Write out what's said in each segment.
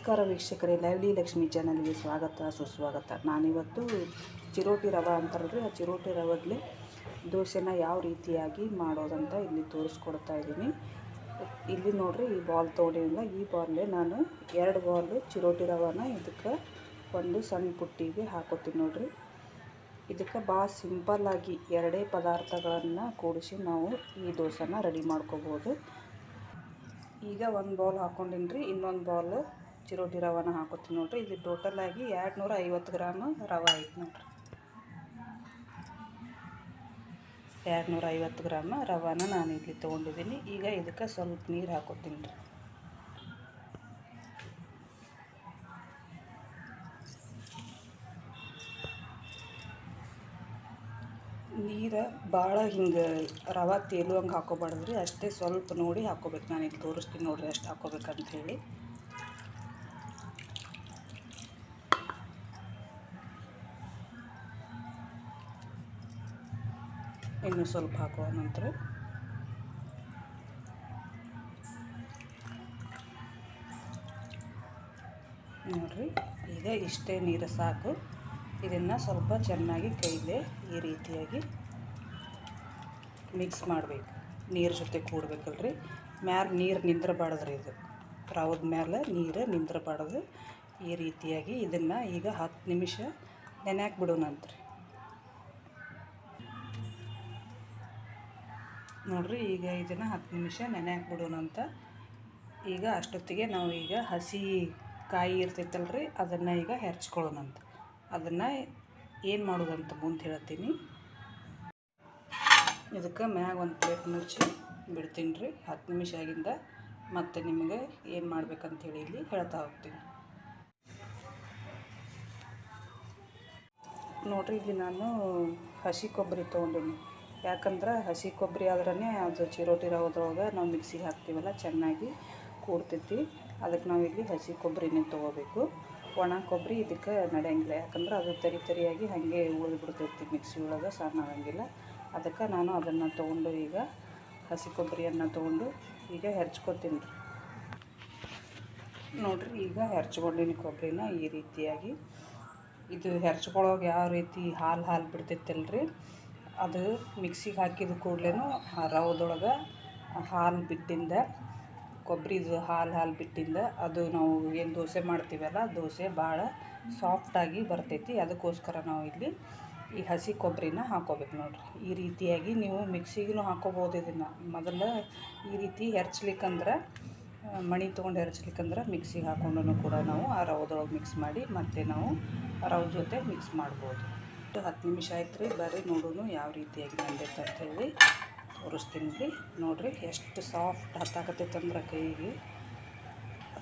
ನಮಸ್ಕಾರ ವೀಕ್ಷಕರೇ, ಲೈವ್ಲಿ ಲಕ್ಷ್ಮಿ ಚಾನಲ್ಗೆ ಸ್ವಾಗತ, ಸುಸ್ವಾಗತ. ನಾನಿವತ್ತು ಚಿರೋಟಿ ರವೆ ಅಂತಾರಲ್ರಿ ಆ ಚಿರೋಟಿ ರವದಲ್ಲಿ ದೋಸೆನ ಯಾವ ರೀತಿಯಾಗಿ ಮಾಡೋದಂತ ಇಲ್ಲಿ ತೋರಿಸ್ಕೊಡ್ತಾ ಇದ್ದೀನಿ. ಇಲ್ಲಿ ನೋಡ್ರಿ ಈ ಬಾಲ್ ತೊಗೊಂಡಿಲ್ಲ ಈ ಬಾಲ್ಲೆ ನಾನು ಎರಡು ಬಾಲ್ ಚಿರೋಟಿ ರವಾನ ಇದಕ್ಕೆ ಒಂದು ಸಣ್ಣ ಪುಟ್ಟಿಗೆ ಹಾಕೋತೀನಿ ನೋಡಿರಿ. ಇದಕ್ಕೆ ಭಾಳ ಸಿಂಪಲ್ಲಾಗಿ ಎರಡೇ ಪದಾರ್ಥಗಳನ್ನು ಕೂಡಿಸಿ ನಾವು ಈ ದೋಸೆನ ರೆಡಿ ಮಾಡ್ಕೋಬೋದು. ಈಗ ಒಂದು ಬೌಲ್ ಹಾಕ್ಕೊಂಡಿನಿ ಇನ್ನೊಂದು ಬೌಲ್ ಚಿರೋಟಿ ರವಾನ ಹಾಕೋತೀನಿ ನೋಡ್ರಿ. ಇಲ್ಲಿ ಟೋಟಲ್ ಆಗಿ ಎರಡು ನೂರ ಐವತ್ತು ಗ್ರಾಮ್ ರವೆ ಐತೆ ನೋಡ್ರಿ. ಎರಡು ನೂರ ಐವತ್ತು ಗ್ರಾಮ್ ರವಾನ ನಾನು ಇಲ್ಲಿ ತೊಗೊಂಡಿದ್ದೀನಿ. ಈಗ ಇದಕ್ಕೆ ಸ್ವಲ್ಪ ನೀರು ಹಾಕೋತೀನಿ ರೀ. ನೀರು ಭಾಳ ಹಿಂಗೆ ರವೆ ತೇಲುವಂಗೆ ಹಾಕೋಬಾರ್ದು ರೀ. ಅಷ್ಟೇ ಸ್ವಲ್ಪ ನೋಡಿ ಹಾಕೋಬೇಕು. ನಾನು ಇಲ್ಲಿ ತೋರಿಸ್ತೀನಿ ನೋಡಿರಿ ಅಷ್ಟು ಹಾಕೋಬೇಕಂತ ಹೇಳಿ. ಇನ್ನು ಸ್ವಲ್ಪ ಹಾಕುವ ನಂತರ. ನೋಡ್ರಿ ಈಗ ಇಷ್ಟೇ ನೀರು ಸಾಕು. ಇದನ್ನು ಸ್ವಲ್ಪ ಚೆನ್ನಾಗಿ ಕೈಲೇ ಈ ರೀತಿಯಾಗಿ ಮಿಕ್ಸ್ ಮಾಡಬೇಕು. ನೀರು ಜೊತೆ ಕೂಡಬೇಕಲ್ರಿ. ಮ್ಯಾಲೆ ನೀರು ನಿಂದ್ರಬಾರ್ದ್ರಿ ಇದು. ರವದ ಮೇಲೆ ನೀರು ನಿಂದ್ರಬಾರ್ದು. ಈ ರೀತಿಯಾಗಿ ಇದನ್ನು ಈಗ ಹತ್ತು ನಿಮಿಷ ನೆನೆಯಾಕೆ ಬಿಡೋಣಂತ್ರಿ ನೋಡ್ರಿ, ಈಗ ಇದನ್ನು ಹತ್ತು ನಿಮಿಷ ನೆನೆಯಾಕೆ ಬಿಡೋಣಂತ ಈಗ ಅಷ್ಟೊತ್ತಿಗೆ ನಾವು ಈಗ ಹಸಿ ಕಾಯಿ ಇರ್ತೈತಲ್ರಿ, ಅದನ್ನು ಈಗ ಹೆರ್ಚ್ಕೊಳ್ಳೋಣಂತ ಅದನ್ನು ಏನು ಮಾಡೋದಂತ ಮುಂದೆ ಹೇಳ್ತೀನಿ ಇದಕ್ಕೆ ಮ್ಯಾಗ ಒಂದು ಪ್ಲೇಟ್ ಮುಚ್ಚಿ ಬಿಡ್ತೀನಿ ರೀ ಹತ್ತು ನಿಮಿಷ ಆಗಿಂದ ಮತ್ತು ನಿಮಗೆ ಏನು ಮಾಡ್ಬೇಕಂತ ಹೇಳಿ ಇಲ್ಲಿ ಹೇಳ್ತಾ ಹೋಗ್ತೀನಿ. ನೋಡಿರಿ, ಇಲ್ಲಿ ನಾನು ಹಸಿ ಕೊಬ್ಬರಿ ತೊಗೊಂಡೀನಿ. ಯಾಕಂದ್ರೆ ಹಸಿ ಕೊಬ್ಬರಿ ಆದ್ರೇ ಅದು ಚಿರೋಟಿ ರವದೊಳಗೆ ನಾವು ಮಿಕ್ಸಿಗೆ ಹಾಕ್ತೀವಲ್ಲ, ಚೆನ್ನಾಗಿ ಕೂಡ್ತೈತಿ. ಅದಕ್ಕೆ ನಾವು ಇಲ್ಲಿ ಹಸಿ ಕೊಬ್ಬರಿನೇ ತೊಗೋಬೇಕು. ಒಣ ಕೊಬ್ಬರಿ ಇದಕ್ಕೆ ನಡೆಯಂಗಿಲ್ಲ, ಯಾಕಂದ್ರೆ ಅದು ತರಿ ತರಿಯಾಗಿ ಹಾಗೆ ಉಳಿದ್ಬಿಡ್ತೈತಿ ಮಿಕ್ಸಿ ಒಳಗೆ, ಸಣ್ಣ ಆಗಂಗಿಲ್ಲ. ಅದಕ್ಕೆ ನಾನು ಅದನ್ನು ತೊಗೊಂಡು ಈಗ ಹಸಿ ಕೊಬ್ಬರಿಯನ್ನು ತೊಗೊಂಡು ಈಗ ಹೆರ್ಚ್ಕೊತೀನಿ ರೀ. ನೋಡಿರಿ, ಈಗ ಹೆರ್ಚ್ಕೊಂಡಿನಿ ಕೊಬ್ಬರಿನ ಈ ರೀತಿಯಾಗಿ. ಇದು ಹೆರ್ಚ್ಕೊಳ್ಳೋಕೆ ಯಾವ ರೀತಿ ಹಾಲು ಹಾಲು ಬಿಡ್ತೈತಲ್ರಿ? ಅದು ಮಿಕ್ಸಿಗೆ ಹಾಕಿದ ಕೂಡಲೇ ರವದೊಳಗೆ ಹಾಲು ಬಿಟ್ಟಿಂದ ಕೊಬ್ಬರಿದು ಹಾಲು ಹಾಲು ಬಿಟ್ಟಿಂದ, ಅದು ನಾವು ಏನು ದೋಸೆ ಮಾಡ್ತೀವಲ್ಲ, ದೋಸೆ ಭಾಳ ಸಾಫ್ಟಾಗಿ ಬರ್ತೈತಿ. ಅದಕ್ಕೋಸ್ಕರ ನಾವು ಇಲ್ಲಿ ಈ ಹಸಿ ಕೊಬ್ಬರಿನ ಹಾಕೋಬೇಕು ನೋಡ್ರಿ. ಈ ರೀತಿಯಾಗಿ ನೀವು ಮಿಕ್ಸಿಗೂ ಹಾಕೋಬೋದು ಇದನ್ನು. ಮೊದಲು ಈ ರೀತಿ ಹೆರ್ಚ್ಲಿಕ್ಕಂದ್ರೆ, ಮಣಿ ತೊಗೊಂಡು ಹೆರ್ಚ್ಲಿಕ್ಕಂದ್ರೆ ಮಿಕ್ಸಿಗೆ ಹಾಕೊಂಡು ಕೂಡ ನಾವು ಆ ರವದೊಳಗೆ ಮಿಕ್ಸ್ ಮಾಡಿ ಮತ್ತೆ ನಾವು ರವ ಜೊತೆ ಮಿಕ್ಸ್ ಮಾಡ್ಬೋದು. ಹತ್ತು ನಿಮಿಷ ಆಯ್ತು ರೀ ಬರ್ರಿ ನೋಡೋಣ ಯಾವ ರೀತಿಯಾಗಿ ಬಂದೈತೆ ಹೇಳಿ ತೋರಿಸ್ತೀನಿ ರೀ ನೋಡಿರಿ ಎಷ್ಟು ಸಾಫ್ಟ್ ಹತ್ತಾಕತ್ತೈತೆ ಅಂದ್ರೆ ಕೈಗೆ.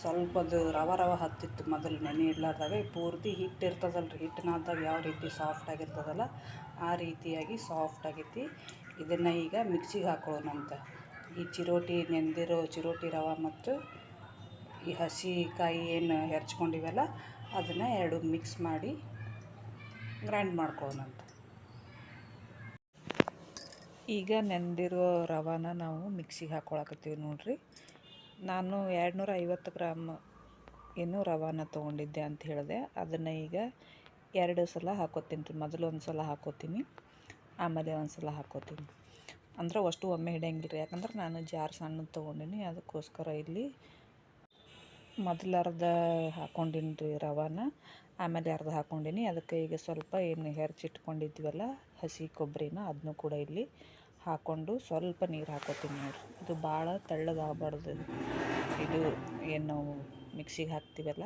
ಸ್ವಲ್ಪ ಅದು ರವ ರವ ಹತ್ತಿತ್ತು ಮೊದಲು ನೆನೆ ಇಡ್ಲಾರ್ದಾಗ. ಪೂರ್ತಿ ಹಿಟ್ಟು ಇರ್ತದಲ್ಲ ರೀ ಹಿಟ್ಟಿನಾದಾಗ ಯಾವ ರೀತಿ ಸಾಫ್ಟ್ ಆಗಿರ್ತದಲ್ಲ ಆ ರೀತಿಯಾಗಿ ಸಾಫ್ಟ್ ಆಗೈತಿ. ಇದನ್ನು ಈಗ ಮಿಕ್ಸಿಗೆ ಹಾಕೊಳ್ಳೋಣಂತ ಈ ಚಿರೋಟಿ ನೆಂದಿರೋ ಚಿರೋಟಿ ರವ ಮತ್ತು ಈ ಹಸಿ ಕಾಯಿ ಏನು ಹೆರ್ಚ್ಕೊಂಡಿವಲ್ಲ, ಅದನ್ನು ಎರಡು ಮಿಕ್ಸ್ ಮಾಡಿ ಗ್ರೈಂಡ್ ಮಾಡ್ಕೊಳ್ಳೋಣಂತ ಈಗ ನೆಂದಿರೋ ರವಾನ ನಾವು ಮಿಕ್ಸಿಗೆ ಹಾಕ್ಕೊಳಕತ್ತೀವಿ ನೋಡ್ರಿ. ನಾನು ಎರಡು ನೂರ ಐವತ್ತು ಗ್ರಾಮ್ ಏನು ರವಾನ ತೊಗೊಂಡಿದ್ದೆ ಅಂತ ಹೇಳಿದೆ. ಅದನ್ನು ಈಗ ಎರಡು ಸಲ ಹಾಕೋತೀನಿ ರೀ. ಮೊದಲು ಒಂದು ಸಲ ಹಾಕೋತೀನಿ, ಆಮೇಲೆ ಒಂದು ಸಲ ಹಾಕೋತೀನಿ. ಅಂದ್ರೆ ಅಷ್ಟು ಒಮ್ಮೆ ಹಿಡಿಯಂಗಿಲ್ಲ ರೀ. ಯಾಕಂದ್ರೆ ನಾನು ಜಾರ್ ಸಣ್ಣದು ತೊಗೊಂಡಿನಿ, ಅದಕ್ಕೋಸ್ಕರ ಇಲ್ಲಿ ಮೊದಲಾರ್ಧ ಹಾಕ್ಕೊಂಡಿನಿ ರೀ ರವಾನ. ಆಮೇಲೆ ಅರ್ಧ ಹಾಕ್ಕೊಂಡಿನಿ. ಅದಕ್ಕೆ ಈಗ ಸ್ವಲ್ಪ ಏನು ಹೆರ್ಚಿಟ್ಕೊಂಡಿದ್ವಲ್ಲ, ಹಸಿ ಕೊಬ್ಬರಿನ ಅದನ್ನು ಕೂಡ ಇಲ್ಲಿ ಹಾಕ್ಕೊಂಡು ಸ್ವಲ್ಪ ನೀರು ಹಾಕೋತೀನಿ ನೋಡಿರಿ ಇದು ಭಾಳ ತೆಳ್ಳಗಾಗಬಾರ್ದು. ಇದು ಏನು ಮಿಕ್ಸಿಗೆ ಹಾಕ್ತೀವಲ್ಲ,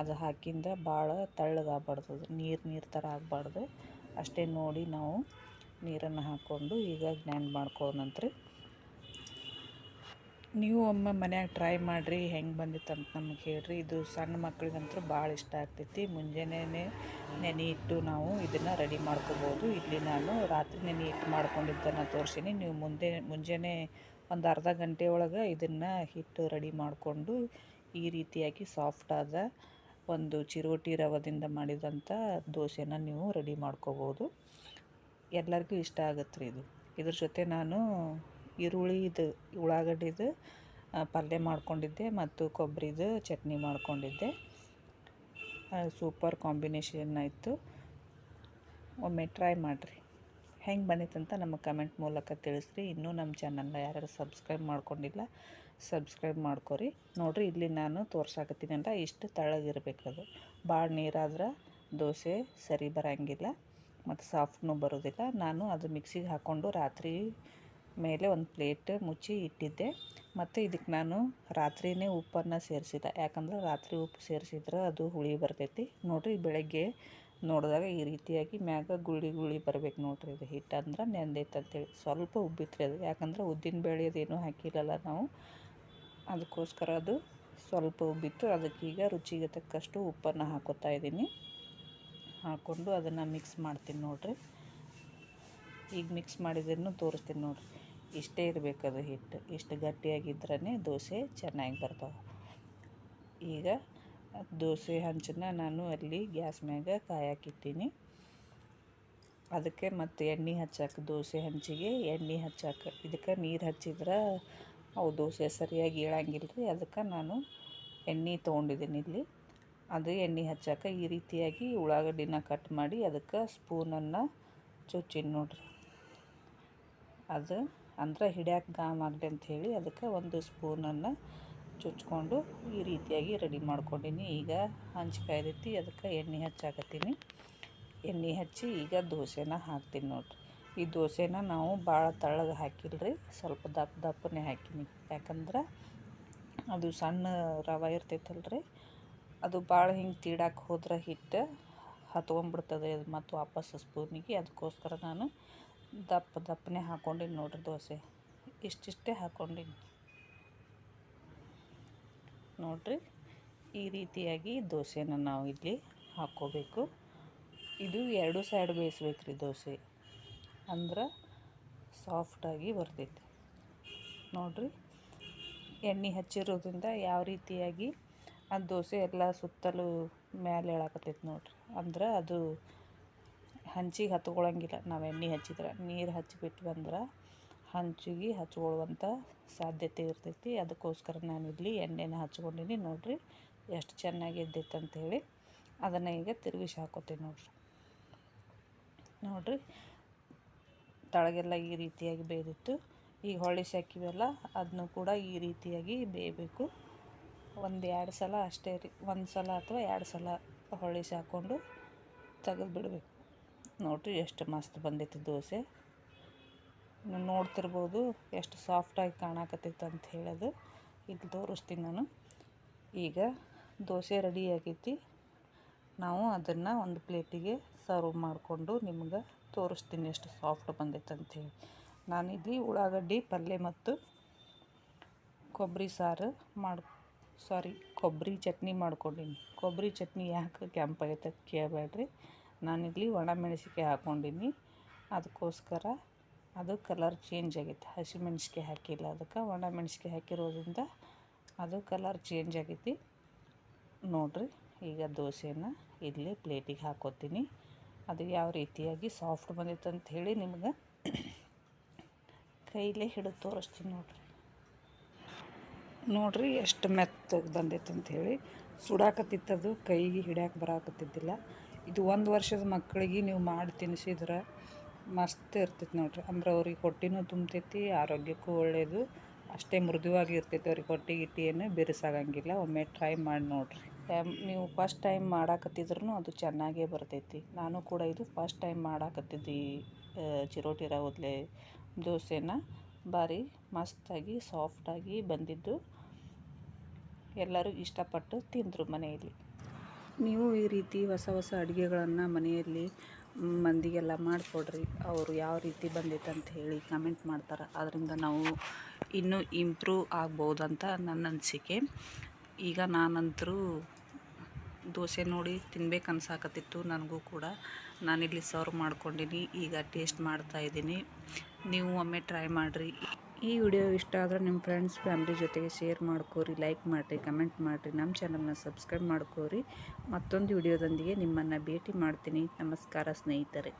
ಅದು ಹಾಕಿಂದ ಭಾಳ ತೆಳ್ಳಗಾಗಬಾರ್ದು. ನೀರು ನೀರು ಥರ ಆಗಬಾರ್ದು. ಅಷ್ಟೇ ನೋಡಿ ನಾವು ನೀರನ್ನು ಹಾಕ್ಕೊಂಡು ಈಗ ಗ್ರೈಂಡ್ ಮಾಡ್ಕೊಳ್ಳೋಣಂತ್ರಿ ನೀವು ಒಮ್ಮೆ ಮನ್ಯಾಗ ಟ್ರೈ ಮಾಡಿರಿ, ಹೆಂಗೆ ಬಂದಿತ್ತು ಅಂತ ನಮಗೆ ಹೇಳ್ರಿ. ಇದು ಸಣ್ಣ ಮಕ್ಳಿಗಂತೂ ಭಾಳ ಇಷ್ಟ ಆಗ್ತೈತಿ. ಮುಂಜಾನೆ ನೆನೆ ಇಟ್ಟು ನಾವು ಇದನ್ನು ರೆಡಿ ಮಾಡ್ಕೋಬೋದು. ಇಲ್ಲಿ ನಾನು ರಾತ್ರಿ ನೆನೆ ಇಟ್ಟು ಮಾಡ್ಕೊಂಡಿದ್ದನ್ನು ತೋರಿಸೀನಿ. ನೀವು ಮುಂದೆ, ಮುಂಜಾನೆ ಒಂದು ಅರ್ಧ ಗಂಟೆ ಒಳಗೆ ಇದನ್ನು ಹಿಟ್ಟು ರೆಡಿ ಮಾಡಿಕೊಂಡು ಈ ರೀತಿಯಾಗಿ ಸಾಫ್ಟಾದ ಒಂದು ಚಿರೋಟಿ ರವದಿಂದ ಮಾಡಿದಂಥ ದೋಸೆನ ನೀವು ರೆಡಿ ಮಾಡ್ಕೋಬೋದು. ಎಲ್ಲರಿಗೂ ಇಷ್ಟ ಆಗತ್ತೆ ರೀ ಇದು. ಇದ್ರ ಜೊತೆ ನಾನು ಈರುಳ್ಳಿ ಇದು ಉಳ್ಳಾಗಡ್ಡಿದು ಪಲ್ಯ ಮಾಡ್ಕೊಂಡಿದ್ದೆ ಮತ್ತು ಕೊಬ್ಬರಿದು ಚಟ್ನಿ ಮಾಡ್ಕೊಂಡಿದ್ದೆ. ಸೂಪರ್ ಕಾಂಬಿನೇಷನ್ ಆಯಿತು. ಒಮ್ಮೆ ಟ್ರೈ ಮಾಡಿರಿ. ಹೆಂಗೆ ಬಂದಿತ್ತಂತ ನಮ್ಮ ಕಮೆಂಟ್ ಮೂಲಕ ತಿಳಿಸ್ರಿ. ಇನ್ನೂ ನಮ್ಮ ಚಾನಲ್ನ ಯಾರು ಸಬ್ಸ್ಕ್ರೈಬ್ ಮಾಡ್ಕೊಂಡಿಲ್ಲ, ಸಬ್ಸ್ಕ್ರೈಬ್ ಮಾಡ್ಕೊರಿ. ನೋಡಿರಿ, ಇಲ್ಲಿ ನಾನು ತೋರ್ಸಾಕತ್ತೀನಿ ಅಂತ ಇಷ್ಟು ತಳಗಿರಬೇಕದು ಭಾಳ ನೀರಾದ್ರೆ ದೋಸೆ ಸರಿ ಬರೋಂಗಿಲ್ಲ, ಮತ್ತು ಸಾಫ್ಟ್ನೂ ಬರೋದಿಲ್ಲ. ನಾನು ಅದು ಮಿಕ್ಸಿಗೆ ಹಾಕ್ಕೊಂಡು ರಾತ್ರಿ ಮೇಲೆ ಒಂದು ಪ್ಲೇಟ್ ಮುಚ್ಚಿ ಇಟ್ಟಿದ್ದೆ. ಮತ್ತು ಇದಕ್ಕೆ ನಾನು ರಾತ್ರಿಯೇ ಉಪ್ಪನ್ನು ಸೇರಿಸಿದೆ ಯಾಕಂದ್ರೆ ರಾತ್ರಿ ಉಪ್ಪು ಸೇರಿಸಿದ್ರೆ ಅದು ಹುಳಿ ಬರ್ತೈತಿ. ನೋಡಿರಿ, ಬೆಳಗ್ಗೆ ನೋಡಿದಾಗ ಈ ರೀತಿಯಾಗಿ ಮ್ಯಾಗ ಗುಳಿ ಗುಳಿ ಬರ್ಬೇಕು ನೋಡ್ರಿ ಇದು ಹಿಟ್ಟು ಅಂದ್ರೆ ನೆಂದೈತೆ ಅಂತೇಳಿ. ಸ್ವಲ್ಪ ಉಬ್ಬಿತ್ರಿ ಅದು. ಯಾಕಂದ್ರೆ ಉದ್ದಿನ ಬೇಳೆ ಅದೇನೂ ಹಾಕಿಲ್ಲಲ್ಲ ನಾವು. ಅದಕ್ಕೋಸ್ಕರ ಅದು ಸ್ವಲ್ಪ ಉಬ್ಬಿತ್ತು. ಅದಕ್ಕೀಗ ರುಚಿಗೆ ತಕ್ಕಷ್ಟು ಉಪ್ಪನ್ನು ಹಾಕೋತಾ ಇದ್ದೀನಿ. ಹಾಕ್ಕೊಂಡು ಅದನ್ನು ಮಿಕ್ಸ್ ಮಾಡ್ತೀನಿ ನೋಡಿರಿ. ಈಗ ಮಿಕ್ಸ್ ಮಾಡಿದ್ದನ್ನು ತೋರಿಸ್ತೀನಿ ನೋಡಿರಿ. ಇಷ್ಟೇ ಇರಬೇಕು ಅದು ಹಿಟ್ಟು. ಇಷ್ಟು ಗಟ್ಟಿಯಾಗಿದ್ರೇ ದೋಸೆ ಚೆನ್ನಾಗಿ ಬರ್ತಾವೆ. ಈಗ ದೋಸೆ ಹಂಚನ್ನ ನಾನು ಅಲ್ಲಿ ಗ್ಯಾಸ್ ಮ್ಯಾಗ ಕಾಯಕ್ಕಿಟ್ಟೀನಿ ಅದಕ್ಕೆ ಮತ್ತು ಎಣ್ಣೆ ಹಚ್ಚಾಕ, ದೋಸೆ ಹಂಚಿಗೆ ಎಣ್ಣೆ ಹಚ್ಚಾಕ. ಇದಕ್ಕೆ ನೀರು ಹಚ್ಚಿದ್ರೆ ಅವು ದೋಸೆ ಸರಿಯಾಗಿ ಇಳಂಗಿಲ್ಲ ರೀ ಅದಕ್ಕೆ ನಾನು ಎಣ್ಣೆ ತೊಗೊಂಡಿದ್ದೀನಿ ಇಲ್ಲಿ. ಅದು ಎಣ್ಣೆ ಹಚ್ಚಾಕ ಈ ರೀತಿಯಾಗಿ ಉಳ್ಳಾಗಡ್ಡಿನ ಕಟ್ ಮಾಡಿ ಅದಕ್ಕೆ ಸ್ಪೂನನ್ನು ಚುಚ್ಚಿನ ನೋಡ್ರಿ. ಅದು ಅಂದ್ರೆ ಹಿಡ್ಯಾಕ ಗಾಮ್ ಆಗಲಿ ಅಂಥೇಳಿ ಅದಕ್ಕೆ ಒಂದು ಸ್ಪೂನನ್ನು ಚುಚ್ಕೊಂಡು ಈ ರೀತಿಯಾಗಿ ರೆಡಿ ಮಾಡ್ಕೊಂಡೀನಿ. ಈಗ ಹಂಚ್ಕಾಯ್ದೈತಿ ಅದಕ್ಕೆ ಎಣ್ಣೆ ಹಚ್ಚಾಕತ್ತೀನಿ. ಎಣ್ಣೆ ಹಚ್ಚಿ ಈಗ ದೋಸೆನ ಹಾಕ್ತೀನಿ ನೋಡಿರಿ. ಈ ದೋಸೆನ ನಾವು ಭಾಳ ತಳ್ಳಗೆ ಹಾಕಿಲ್ರಿ, ಸ್ವಲ್ಪ ದಪ್ಪ ದಪ್ಪನೇ ಹಾಕಿನಿ. ಯಾಕಂದ್ರೆ ಅದು ಸಣ್ಣ ರವೆ ಇರ್ತೈತಲ್ರಿ, ಅದು ಭಾಳ ಹಿಂಗೆ ತೀಡಾಕೆ ಹೋದ್ರೆ ಹಿಟ್ಟು ಹತ್ಕೊಂಡ್ಬಿಡ್ತದೆ ಮತ್ತು ವಾಪಸ್ ಸ್ಪೂನಿಗೆ ಅದಕ್ಕೋಸ್ಕರ ನಾನು ದಪ್ಪ ದಪ್ಪನೆ ಹಾಕ್ಕೊಂಡಿನಿ ನೋಡ್ರಿ ದೋಸೆ. ಇಷ್ಟಿಷ್ಟೇ ಹಾಕ್ಕೊಂಡಿನಿ ನೋಡ್ರಿ, ಈ ರೀತಿಯಾಗಿ ದೋಸೆನ ನಾವು ಇಲ್ಲಿ ಹಾಕ್ಕೋಬೇಕು ಇದು ಎರಡು ಸೈಡ್ ಬೇಯಿಸ್ಬೇಕು ರೀ ದೋಸೆ. ಅಂದ್ರೆ ಸಾಫ್ಟಾಗಿ ಬರ್ತೈತೆ. ನೋಡ್ರಿ, ಎಣ್ಣೆ ಹಚ್ಚಿರೋದ್ರಿಂದ ಯಾವ ರೀತಿಯಾಗಿ ಆ ದೋಸೆ ಎಲ್ಲ ಸುತ್ತಲೂ ಮ್ಯಾಲೆ ಹೇಳಾಕತ್ತೈತೆ ನೋಡ್ರಿ. ಅಂದ್ರೆ ಅದು ಹಂಚಿಗೆ ಹತ್ಕೊಳ್ಳಂಗಿಲ್ಲ ನಾವು ಎಣ್ಣೆ ಹಚ್ಚಿದ್ರೆ, ನೀರು ಹಚ್ಚಿಬಿಟ್ಟು ಬಂದ್ರೆ ಹಂಚಿಗೆ ಹಚ್ಕೊಳ್ಳುವಂಥ ಸಾಧ್ಯತೆ ಇರ್ತೈತಿ. ಅದಕ್ಕೋಸ್ಕರ ನಾನು ಇಲ್ಲಿ ಎಣ್ಣೆನ ಹಚ್ಕೊಂಡಿನಿ ನೋಡಿರಿ, ಎಷ್ಟು ಚೆನ್ನಾಗಿ ಎದ್ದೈತೆ ಅದನ್ನು ಈಗ ತಿರುಗಿಸಿ ಹಾಕೋತೀನಿ ನೋಡ್ರಿ. ನೋಡಿರಿ, ತಳಗೆಲ್ಲ ಈ ರೀತಿಯಾಗಿ ಬೇಯ್ದಿತ್ತು ಈಗ ಹೊಳ್ಳಿಸಿ ಹಾಕಿವಲ್ಲ ಅದನ್ನು ಕೂಡ ಈ ರೀತಿಯಾಗಿ ಬೇಯಬೇಕು. ಒಂದು ಎರಡು ಸಲ ಅಷ್ಟೇ ರೀ, ಒಂದು ಸಲ ಅಥವಾ ಎರಡು ಸಲ ಹೊಳ್ಳಿಸಿ ಹಾಕ್ಕೊಂಡು ತೆಗೆದು ಬಿಡಬೇಕು ನೋಡಿರಿ ಎಷ್ಟು ಮಸ್ತ್ ಬಂದೈತಿ ದೋಸೆ. ನೋಡ್ತಿರ್ಬೋದು ಎಷ್ಟು ಸಾಫ್ಟಾಗಿ ಕಾಣಕತ್ತೈತೆ ಅಂತ ಹೇಳೋದು. ಇಲ್ಲಿ ತೋರಿಸ್ತೀನಿ ನಾನು. ಈಗ ದೋಸೆ ರೆಡಿ ಆಗೈತಿ. ನಾವು ಅದನ್ನು ಒಂದು ಪ್ಲೇಟಿಗೆ ಸರ್ವ್ ಮಾಡಿಕೊಂಡು ನಿಮ್ಗೆ ತೋರಿಸ್ತೀನಿ ಎಷ್ಟು ಸಾಫ್ಟ್ ಬಂದೈತೆ ಅಂಥೇಳಿ ನಾನಿಲ್ಲಿ ಉಳ್ಳಾಗಡ್ಡಿ ಪಲ್ಯ ಮತ್ತು ಕೊಬ್ಬರಿ ಸಾರು ಮಾಡಿ ಸಾರಿ ಕೊಬ್ಬರಿ ಚಟ್ನಿ ಮಾಡ್ಕೊಂಡೀನಿ. ಕೊಬ್ಬರಿ ಚಟ್ನಿ ಯಾಕೆ ಕೆಂಪಾಗೈತೆ ಕೇಳಬೇಡ್ರಿ. ನಾನಿಲ್ಲಿ ಒಣಮೆಣಸಿನ್ಕಾಯಿ ಹಾಕ್ಕೊಂಡೀನಿ. ಅದಕ್ಕೋಸ್ಕರ ಅದು ಕಲರ್ ಚೇಂಜ್ ಆಗೈತೆ. ಹಸಿಮೆಣ್ಸಿಕಾಯಿ ಹಾಕಿಲ್ಲ ಅದಕ್ಕೆ ಒಣಮೆಣ್ಸಿನ್ಕಾಯಿ ಹಾಕಿರೋದ್ರಿಂದ ಅದು ಕಲರ್ ಚೇಂಜ್ ಆಗೈತಿ. ನೋಡಿರಿ, ಈಗ ದೋಸೆನ ಇಲ್ಲಿ ಪ್ಲೇಟಿಗೆ ಹಾಕೋತೀನಿ. ಅದು ಯಾವ ರೀತಿಯಾಗಿ ಸಾಫ್ಟ್ ಬಂದಿತ್ತು ಅಂತ ಹೇಳಿ ನಿಮ್ಗೆ ಕೈಲೇ ಹಿಡಿದು ತೋರಿಸ್ತೀನಿ ನೋಡಿರಿ. ನೋಡಿರಿ ಎಷ್ಟು ಮೆತ್ತಗೆ ಬಂದೈತೆ ಅಂಥೇಳಿ ಸುಡಾಕತ್ತಿತ್ತದು ಕೈಗೆ ಹಿಡ್ಯಾಕೆ ಬರಾಕತ್ತಿದ್ದಿಲ್ಲ. ಇದು ಒಂದು ವರ್ಷದ ಮಕ್ಕಳಿಗೆ ನೀವು ಮಾಡಿ ತಿನ್ನಿಸಿದ್ರೆ ಮಸ್ತ್ ಇರ್ತೈತೆ ನೋಡ್ರಿ. ಅಂದ್ರೆ ಅವ್ರಿಗೆ ಹೊಟ್ಟೆನೂ ತುಂಬ್ತೈತಿ, ಆರೋಗ್ಯಕ್ಕೂ ಒಳ್ಳೆಯದು ಅಷ್ಟೇ ಮೃದುವಾಗಿ ಇರ್ತೈತಿ ಅವ್ರಿಗೆ ಹೊಟ್ಟೆ ಗಿಟ್ಟಿ ಏನು ಬಿರುಸಾಗಂಗಿಲ್ಲ. ಒಮ್ಮೆ ಟ್ರೈ ಮಾಡಿ ನೋಡಿರಿ. ನೀವು ಫಸ್ಟ್ ಟೈಮ್ ಮಾಡಾಕತ್ತಿದ್ರೂ ಅದು ಚೆನ್ನಾಗೇ ಬರ್ತೈತಿ. ನಾನು ಕೂಡ ಇದು ಫಸ್ಟ್ ಟೈಮ್ ಮಾಡಾಕತ್ತಿದ್ದಿ ಚಿರೋಟಿ ರವದ್ಲೆ ದೋಸೆನ. ಭಾರಿ ಮಸ್ತಾಗಿ ಸಾಫ್ಟಾಗಿ ಬಂದಿದ್ದು. ಎಲ್ಲರೂ ಇಷ್ಟಪಟ್ಟು ತಿಂದರು ಮನೆಯಲ್ಲಿ. ನೀವು ಈ ರೀತಿ ಹೊಸ ಹೊಸ ಅಡುಗೆಗಳನ್ನು ಮನೆಯಲ್ಲಿ ಮಂದಿಗೆಲ್ಲ ಮಾಡಿಕೊಡ್ರಿ. ಅವರು ಯಾವ ರೀತಿ ಬಂದೈತೆ ಅಂತ ಹೇಳಿ ಕಮೆಂಟ್ ಮಾಡ್ತಾರೆ. ಅದರಿಂದ ನಾವು ಇನ್ನೂ ಇಂಪ್ರೂವ್ ಆಗ್ಬೋದಂತ ನನ್ನ ಅನಿಸಿಕೆ. ಈಗ ನಾನಂತರೂ ದೋಸೆ ನೋಡಿ ತಿನ್ಬೇಕು ಅನ್ಸಾಕತ್ತಿತ್ತು ನನಗೂ ಕೂಡ. ನಾನಿಲ್ಲಿ ಸರ್ವ್ ಮಾಡ್ಕೊಂಡಿನಿ. ಈಗ ಟೇಸ್ಟ್ ಮಾಡ್ತಾ ಇದ್ದೀನಿ. ನೀವು ಒಮ್ಮೆ ಟ್ರೈ ಮಾಡಿರಿ. ಈ ವಿಡಿಯೋ ಇಷ್ಟ ಆದರೆ ನಿಮ್ಮ ಫ್ರೆಂಡ್ಸ್ ಫ್ಯಾಮ್ಲಿ ಜೊತೆಗೆ ಶೇರ್ ಮಾಡ್ಕೋರಿ ಲೈಕ್ ಮಾಡಿರಿ ಕಮೆಂಟ್ ಮಾಡಿರಿ ನಮ್ಮ ಚಾನಲ್ನ ಸಬ್ಸ್ಕ್ರೈಬ್ ಮಾಡ್ಕೋರಿ. ಮತ್ತೊಂದು ವಿಡಿಯೋದೊಂದಿಗೆ ನಿಮ್ಮನ್ನು ಭೇಟಿ ಮಾಡ್ತೀನಿ. ನಮಸ್ಕಾರ ಸ್ನೇಹಿತರೆ.